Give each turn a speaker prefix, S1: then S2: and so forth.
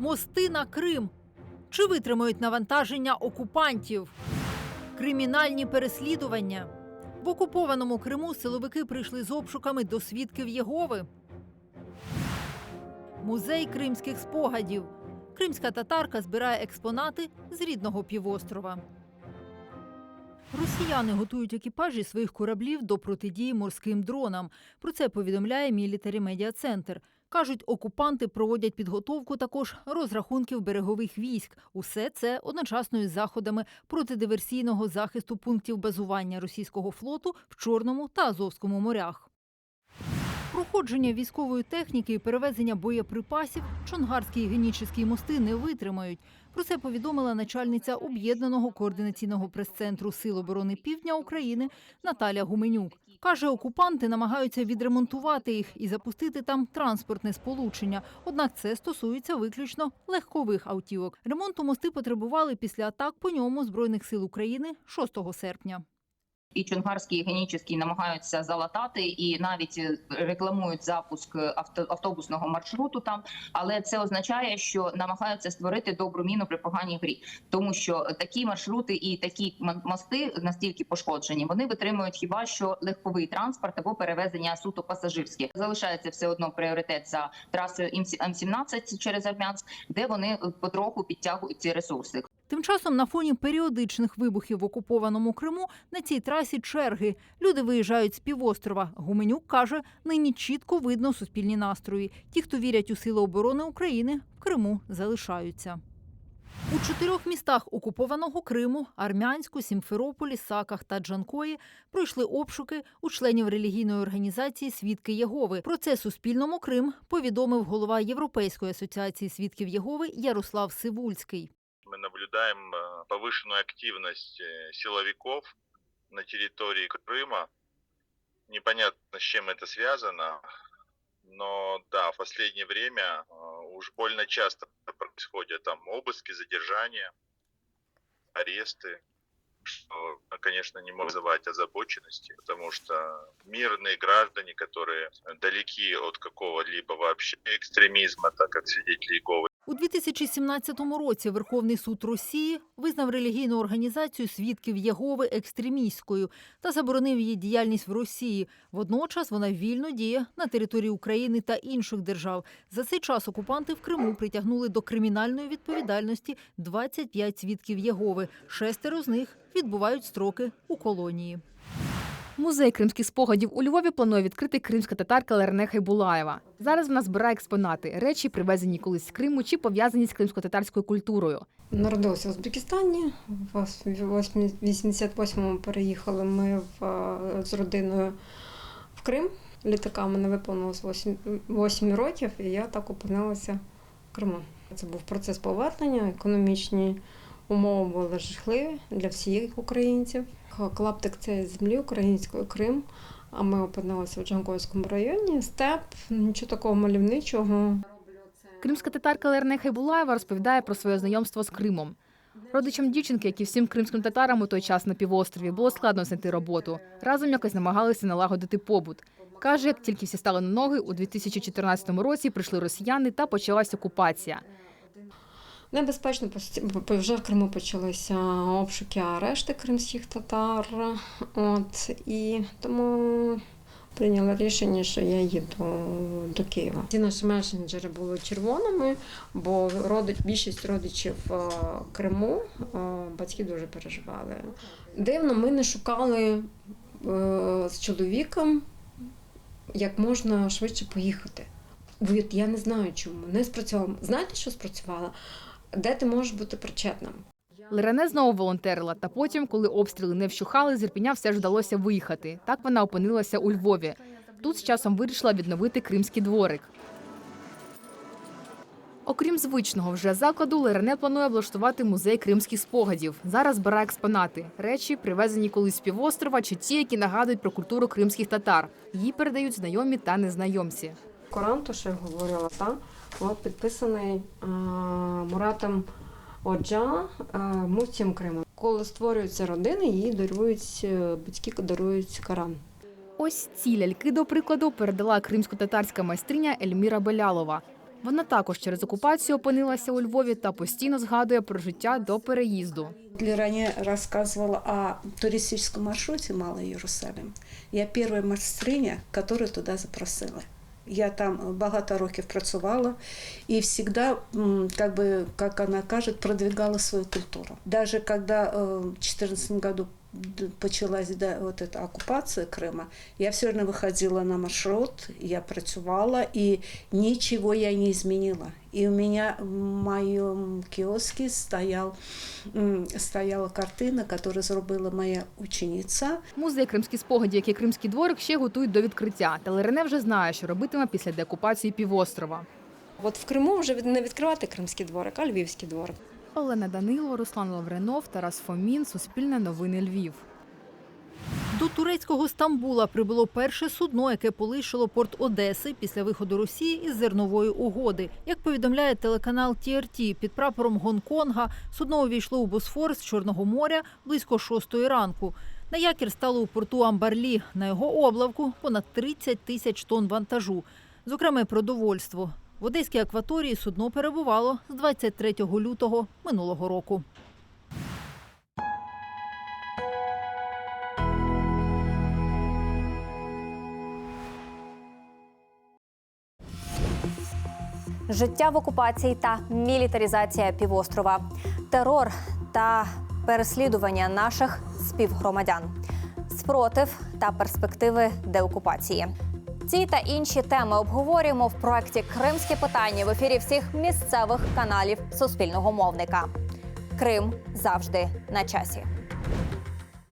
S1: Мости на Крим. Чи витримають навантаження окупантів? Кримінальні переслідування. В окупованому Криму силовики прийшли з обшуками до свідків Єгови. Музей кримських спогадів. Кримська татарка збирає експонати з рідного півострова. Росіяни готують екіпажі своїх кораблів до протидії морським дронам. Про це повідомляє Мілітарі Медіа Центр. Кажуть, окупанти проводять підготовку також розрахунків берегових військ. Усе це одночасно із заходами протидиверсійного захисту пунктів базування російського флоту в Чорному та Азовському морях. Проходження військової техніки і перевезення боєприпасів Чонгарські і мости не витримають. Про це повідомила начальниця об'єднаного координаційного прес-центру Сил оборони Півдня України Наталя Гуменюк. Каже, окупанти намагаються відремонтувати їх і запустити там транспортне сполучення. Однак це стосується виключно легкових автівок. Ремонту мости потребували після атак по ньому збройних сил України 6 серпня.
S2: І Чонгарський, і Генічеський намагаються залатати і навіть е, рекламують запуск авто, автобусного маршруту там. Але це означає, що намагаються створити добру міну при поганій грі, тому що такі маршрути і такі м- мости настільки пошкоджені, вони витримують хіба що легковий транспорт або перевезення суто пасажирське. Залишається все одно пріоритет за трасою М17 через Армянськ, де вони е, потроху підтягують ці ресурси.
S1: Тим часом на фоні періодичних вибухів в окупованому Криму на цій трасі черги. Люди виїжджають з півострова. Гуменюк каже, нині чітко видно суспільні настрої. Ті, хто вірять у сили оборони України, в Криму залишаються. У чотирьох містах окупованого Криму Армянську, Сімферополі, Саках та Джанкої пройшли обшуки у членів релігійної організації Свідки Єгови. Про це Суспільному Крим повідомив голова Європейської асоціації свідків Єгови Ярослав Сивульський.
S3: Наблюдаем э, повышенную активность э, силовиков на территории Крыма. Непонятно, с чем это связано, но да, в последнее время э, уж больно часто происходят там обыски, задержания, аресты, что, конечно, не может вызывать озабоченности, потому что мирные граждане, которые далеки от какого-либо вообще экстремизма, так как свидетели Иеговы,
S1: У 2017 році Верховний суд Росії визнав релігійну організацію свідків Єгови екстремістською та заборонив її діяльність в Росії. Водночас вона вільно діє на території України та інших держав. За цей час окупанти в Криму притягнули до кримінальної відповідальності 25 свідків Єгови. Шестеро з них відбувають строки у колонії.
S4: Музей кримських спогадів у Львові планує відкрити кримська татарка Лерне Хайбулаєва. Зараз вона збирає експонати, речі, привезені колись з Криму чи пов'язані з кримсько-татарською культурою.
S5: Народилася в Узбекистані. В 88-му переїхали ми в, з родиною в Крим. Літака мене виповнилось 8, 8 років, і я так опинилася в Криму. Це був процес повернення, економічні умови були жахливі для всіх українців. Клаптик цієї землі української Крим. А ми опинилися в Джанкойському районі. Степ, нічого такого мальовничого.
S4: Кримська татарка Лерне Хайбулаєва розповідає про своє знайомство з Кримом. Родичам дівчинки, як і всім кримським татарам у той час на півострові, було складно знайти роботу. Разом якось намагалися налагодити побут. Каже, як тільки всі стали на ноги, у 2014 році прийшли росіяни та почалась окупація.
S5: Небезпечно вже в Криму почалися обшуки, арешти кримських татар. От і тому прийняла рішення, що я їду до Києва. Ці наші месенджери були червоними, бо родич, більшість родичів е, Криму е, батьки дуже переживали. Дивно, ми не шукали е, з чоловіком, як можна швидше поїхати. Я не знаю чому. Не спрацювало. Знаєте, що спрацювало? Де ти можеш бути причетним?
S4: Лерене знову волонтерила, та потім, коли обстріли не вщухали, з Ірпеня все ж вдалося виїхати. Так вона опинилася у Львові. Тут з часом вирішила відновити кримський дворик. Окрім звичного вже закладу, Лерене планує облаштувати музей кримських спогадів. Зараз збирає експонати речі, привезені колись з півострова, чи ті, які нагадують про культуру кримських татар. Її передають знайомі та незнайомці.
S5: Коран, то що я говорила, та от підписаний а, Муратом Оджа а, муфтієм Криму. Коли створюються родини, їй дарують е, батьки дарують Коран.
S4: Ось ці ляльки, до прикладу, передала кримсько-татарська майстриня Ельміра Белялова. Вона також через окупацію опинилася у Львові та постійно згадує про життя до переїзду.
S6: Леране рассказывала о туристическом маршруте Малый Иерусалим. Я перша майстриня, яку туди запросила. Я там багато років працювала і завжди, как бы, как она каже, продвигала свою культуру. Даже когда э, в 2014 году д- почалась да, вот эта оккупация Крыма, я все равно выходила на маршрут, я працювала, и ничего я не изменила. И у меня в моем киоске стоял, м, стояла картина, которую зробила моя учениця.
S4: Музей Кримські спогаді, як і Кримський дворик, ще готують до відкриття. Та Лерене вже знає, що робитиме після деокупації півострова.
S5: От в Криму вже від- не відкривати кримський дворик, а львівський дворик.
S4: Олена Данило, Руслан Лавренов, Тарас Фомін, Суспільне новини Львів.
S1: До турецького Стамбула прибуло перше судно, яке полишило порт Одеси після виходу Росії із зернової угоди. Як повідомляє телеканал TRT, під прапором Гонконга судно увійшло у Босфор з Чорного моря близько шостої ранку. На якір стало у порту Амбарлі. На його облавку понад 30 тисяч тонн вантажу, зокрема продовольство. В одеській акваторії судно перебувало з 23 лютого минулого року.
S7: життя в окупації та мілітаризація півострова, терор та переслідування наших співгромадян, спротив та перспективи деокупації. Ці та інші теми обговорюємо в проєкті Кримське питання в ефірі всіх місцевих каналів Суспільного мовника. Крим завжди на часі.